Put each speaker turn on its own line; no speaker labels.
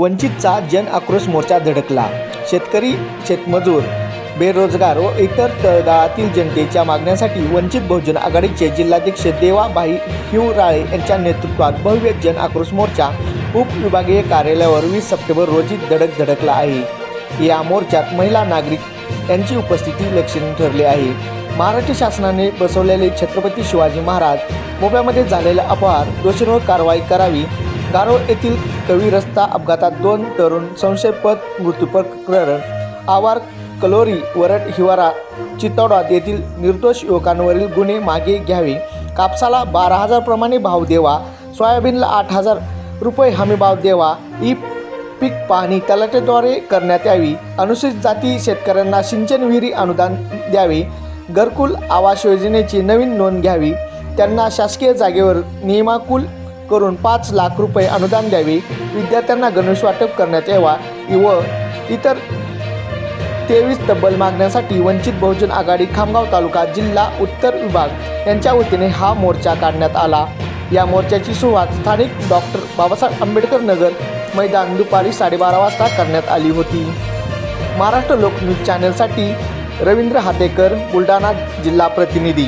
वंचितचा जन आक्रोश मोर्चा धडकला. शेतकरी शेतमजूर बेरोजगार व इतर तळगाळातील जनतेच्या मागण्यांसाठी वंचित बहुजन आघाडीचे जिल्हाध्यक्ष देवाबाई हिवराळे यांच्या नेतृत्वात भव्य जन आक्रोश मोर्चा उपविभागीय कार्यालयावर वीस सप्टेंबर रोजी धडक धडकला आहे. या मोर्चात महिला नागरिक यांची उपस्थिती लक्षणीय ठरली आहे. महाराष्ट्र शासनाने बसवलेले छत्रपती शिवाजी महाराज मोब्यामध्ये झालेला अपहार दोषींवर कारवाई करावी गारो येथील कवी रस्ता अपघातात दोन तरुण संशयपद मृत्यू प्रकरण. आवार कलोरी वरट हिवारा चित्तोडात येथील निर्दोष युवकांवरील गुन्हे मागे घ्यावे. कापसाला बारा हजारप्रमाणे भाव देवा. सोयाबीनला आठ हजार रुपये हमीभाव देवा. ई पीक पाहणी तलाट्याद्वारे करण्यात यावी. अनुसूचित जाती शेतकऱ्यांना सिंचन विहिरी अनुदान द्यावे. घरकुल आवास योजनेची नवीन नोंद घ्यावी. त्यांना शासकीय जागेवर नियमाकुल करून पाच लाख रुपये अनुदान द्यावे. विद्यार्थ्यांना गणवेश वाटप करण्यात यावा. व इतर तेवीस तब्बल मागण्यासाठी वंचित बहुजन आघाडी खामगाव तालुका जिल्हा उत्तर विभाग यांच्या वतीने हा मोर्चा काढण्यात आला. या मोर्चाची सुरुवात स्थानिक डॉक्टर बाबासाहेब आंबेडकर नगर मैदान दुपारी साडेबारा वाजता करण्यात आली होती. महाराष्ट्र लोक न्यूज चॅनलसाठी रवींद्र हातेकर बुलढाणा जिल्हा प्रतिनिधी.